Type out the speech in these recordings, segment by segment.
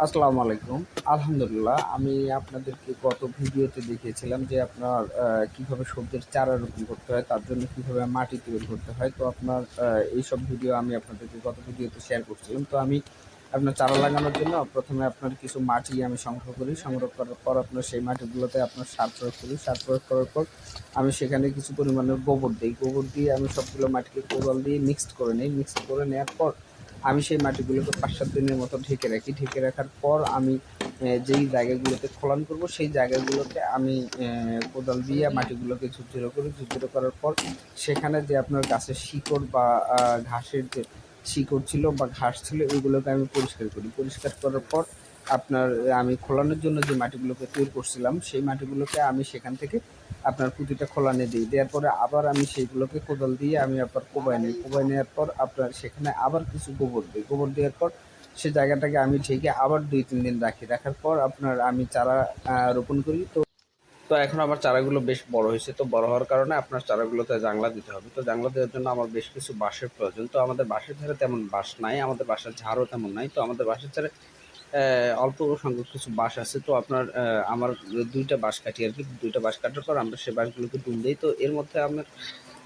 আসসালামু আলাইকুম। আলহামদুলিল্লাহ, আমি আপনাদেরকে গত ভিডিওতে দেখিয়েছিলাম যে আপনার কীভাবে সবজির চারা রোপণ করতে হয়, তার জন্য কীভাবে মাটি তৈরি করতে হয়। তো আপনার এইসব ভিডিও আমি আপনাদেরকে গত ভিডিওতে শেয়ার করছিলাম। তো আমি আপনার চারা লাগানোর জন্য প্রথমে আপনার কিছু মাটি আমি সংগ্রহ করি, সংগ্রহ করার পর আপনার সেই মাটিগুলোতে আপনার সার প্রয়োগ করি। সার প্রয়োগ করার পর আমি সেখানে কিছু পরিমাণের গোবর দিই। গোবর দিয়ে আমি সবগুলো মাটিকে কোদাল দিয়ে মিক্সড করে নিই। মিক্সড করে নেওয়ার পর আমি সেই মাটিগুলোকে পাঁচ সাত দিনের মতো ঢেকে রাখি। ঢেকে রাখার পর আমি যেই জায়গাগুলোতে খোলান করব, সেই জায়গাগুলোতে আমি কোদাল দিয়ে মাটিগুলোকে ঝুরঝুরো করি, ঝুরঝুরো করার পর সেখানে যে আপনার গাছের শিকড় বা ঘাসের যে শিকড় ছিল বা ঘাস ছিল এগুলোকে আমি পরিষ্কার করি। পরিষ্কার করার পর আপনার, আমি খোলানোর জন্য যে মাটিগুলোকে তৈরি করছিলাম, সেই মাটিগুলোকে আমি সেখান থেকে আপনার প্রতিটা খোলানে দিই। দেওয়ার পরে আবার আমি সেইগুলোকে কোদাল দিয়ে আমি আবার কোবাই নিই। কোবাই নেওয়ার পর আপনার সেখানে আবার কিছু গোবর দিই। গোবর দেওয়ার পর সে জায়গাটাকে আমি ঢেকে আবার দুই, তিন দিন রাখি। রাখার পর আপনার আমি চারা রোপণ করি। তো তো এখন আমার চারাগুলো বেশ বড় হয়েছে। তো বড় হওয়ার কারণে আপনার চারাগুলোতে জাংলা দিতে হবে। তো জাংলা দেওয়ার জন্য আমার বেশ কিছু বাঁশের প্রয়োজন। তো আমাদের বাঁশের ধারে তেমন বাঁশ নাই। আমাদের বাসার ঝাড়ও তেমন নাই। তো আমাদের বাঁশের ধারে অল্প সংখ্যক কিছু বাঁশ আছে। তো আপনার আমার দুইটা বাঁশ কাটি আর কি। দুইটা বাঁশ কাটার পর আমরা সে বাঁশগুলোকে ডুম দিই। তো এর মধ্যে আপনার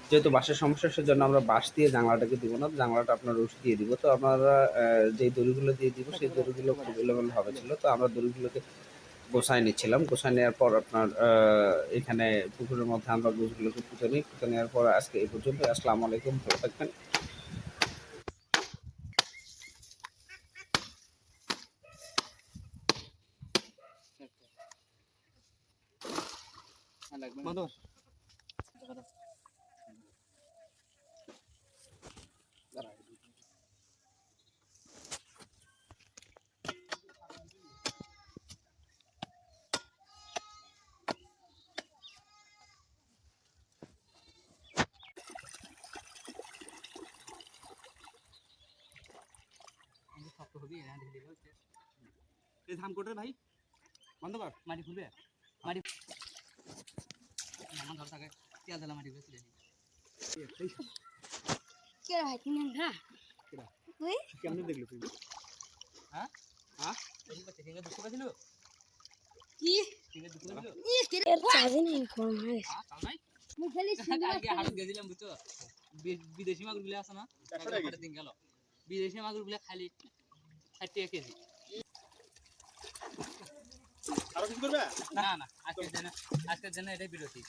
যেহেতু বাঁশের সমস্যা সেজন্য আমরা বাঁশ দিয়ে জাংলাটাকে দিব না। জাংলাটা আপনার রস দিয়ে দিব। তো আহ, যেই দড়িগুলো দিয়ে দিব সেই দড়িগুলো এলোমেলো হবে ছিল। তো আমরা দড়িগুলোকে গোছায় নিচ্ছিলাম। গোছায় নেওয়ার পর আপনার এখানে পুকুরের মধ্যে আমরা গোছগুলোকে পুঁতে নিই। পুঁতে নেওয়ার পর আজকে এই পর্যন্ত আসসালামু আলাইকুম। ভালো থাকবেন। এই ধান কোটের ভাই। বন্ধ কর। মাটি খুলবে? মাটি আমার ঘর থাকে পেঁয়াজ দিলাম মাটি খুলে কে ভাই তুমি না তুই? কেমনে দেখলি তুই? হ্যাঁ? হ্যাঁ? ঠিক আছে দুঃখ পাচ্ছিল কি? আছে দুঃখ পাচ্ছিল ই কে চার্জিং নেই কম হয় নাই? মুই খালি কালকে হাট গেছিলাম বুঝছ? বিদেশি মাগুরগুলো আছে না? দিন গেল। বিদেশি মাগুরগুলো খালি ষাট টাকা কেজি। না না আজকের জন্য আজকের জন্য এটাই বিরতি।